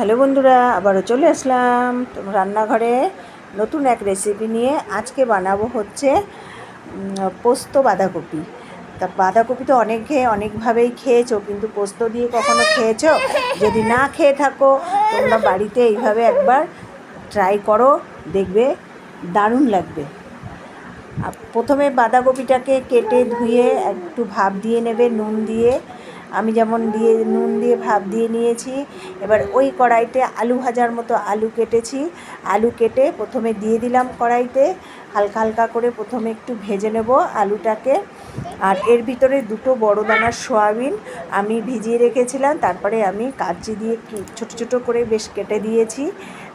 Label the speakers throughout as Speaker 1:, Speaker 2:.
Speaker 1: Hello বন্ধুরা, আবারও চলে আসলাম রান্নাঘরে নতুন এক রেসিপি নিয়ে। আজকে বানাবো হচ্ছে পোস্ত বাঁধাকপি। তা বাঁধাকপি তো অনেকে অনেকভাবেই খেয়েছো, কিন্তু পোস্ত দিয়ে কখনো খেয়েছো? যদি না খেয়ে থাকো, তোমরা বাড়িতে এইভাবে একবার ট্রাই করো, দেখবে দারুণ লাগবে। প্রথমে বাঁধাকপিটাকে কেটে ধুয়ে একটু ভাপ দিয়ে নেবে, নুন দিয়ে। আমি যেমন দিয়ে, নুন দিয়ে, ভাপ দিয়ে নিয়েছি, এবার ওই কড়াইতে আলু ভাজার মতো আলু কেটেছি। আলু কেটে প্রথমে দিয়ে দিলাম কড়াইতে, হালকা হালকা করে প্রথমে একটু ভেজে নেব আলুটাকে। আর এর ভিতরে দুটো বড় দানার সোয়াবিন আমি ভিজিয়ে রেখেছিলাম, তারপরে আমি কাচি দিয়ে ছোট ছোট করে বেশ কেটে দিয়েছি।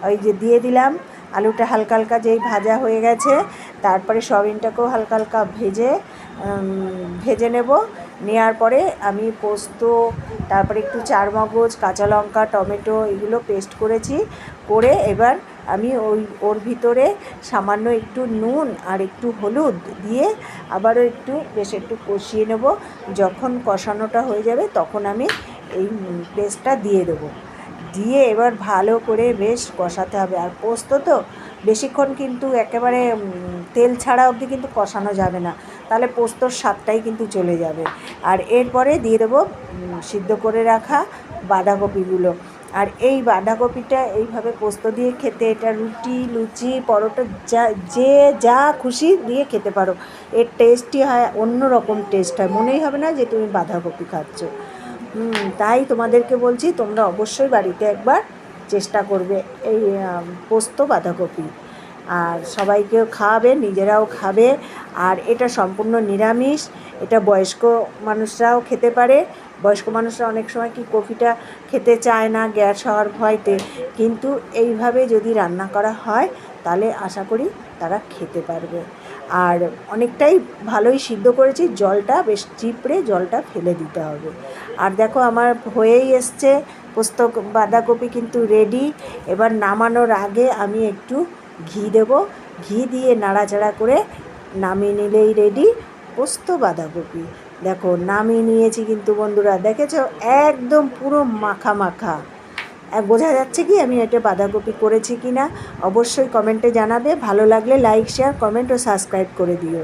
Speaker 1: ওই যে দিয়ে দিলাম, আলুটা হালকা হালকা যেই ভাজা হয়ে গেছে, তারপরে সয়াবিনটাকেও হালকা হালকা ভেজে ভেজে নেব। নেওয়ার পরে আমি পোস্ত, তারপরে একটু চারমগজ, কাঁচা লঙ্কা, টমেটো এগুলো পেস্ট করেছি। করে এবার আমি ওই, ওর ভিতরে সামান্য একটু নুন আর একটু হলুদ দিয়ে আবারও একটু বেশ একটু কষিয়ে নেব। যখন কষানোটা হয়ে যাবে তখন আমি এই পেস্টটা দিয়ে দেবো। দিয়ে এবার ভালো করে বেশ কষাতে হবে। আর পোস্ত তো বেশিক্ষণ কিন্তু একেবারে তেল ছাড়া অবধি কিন্তু কষানো যাবে না। তাহলে পোস্তর স্বাদটাই কিন্তু চলে যাবে। আর এরপরে দিয়ে দেবো সিদ্ধ করে রাখা বাঁধাকপিগুলো। আর এই বাঁধাকপিটা এইভাবে পোস্ত দিয়ে খেতে, এটা রুটি, লুচি, পরোটা, যা, যে, যা খুশি দিয়ে খেতে পারো। এর টেস্টই হয় অন্য রকম টেস্ট হয়। মনেই হবে না যে তুমি বাঁধাকপি খাচ্ছ। তাই তোমাদেরকে বলছি, তোমরা অবশ্যই বাড়িতে একবার চেষ্টা করবে এই পোস্ত, বাঁধাকপি। আর সবাইকেও খাওয়াবে, নিজেরাও খাবে। আর এটা সম্পূর্ণ নিরামিষ। এটা বয়স্ক মানুষরাও খেতে পারে। বয়স্ক মানুষরা অনেক সময় কি কফিটা খেতে চায় না, গ্যাস হওয়ার ভয়তে। কিন্তু এইভাবে যদি রান্না করা হয়, তাহলে আশা করি তারা খেতে পারবে। আর অনেকটাই ভালোই সিদ্ধ করেছি, জলটা বেশ চিপড়ে জলটা ফেলে দিতে হবে। আর দেখো আমার হয়েই এসছে, পোস্ত বাঁধাকপি কিন্তু রেডি এবার নামানোর আগে আমি একটু ঘি দেব। ঘি দিয়ে নাড়াচাড়া করে নামিয়ে নিলেই রেডি পোস্ত বাঁধাকপি। দেখো নামিয়ে নিয়েছি কিন্তু বন্ধুরা, দেখেছ? একদম পুরো মাখা মাখা। বোঝা যাচ্ছে কি আমি এটা বাঁধাকপি করেছি কি না অবশ্যই কমেন্টে জানাবে। ভালো লাগলে লাইক শেয়ার কমেন্ট ও সাবস্ক্রাইব করে দিও।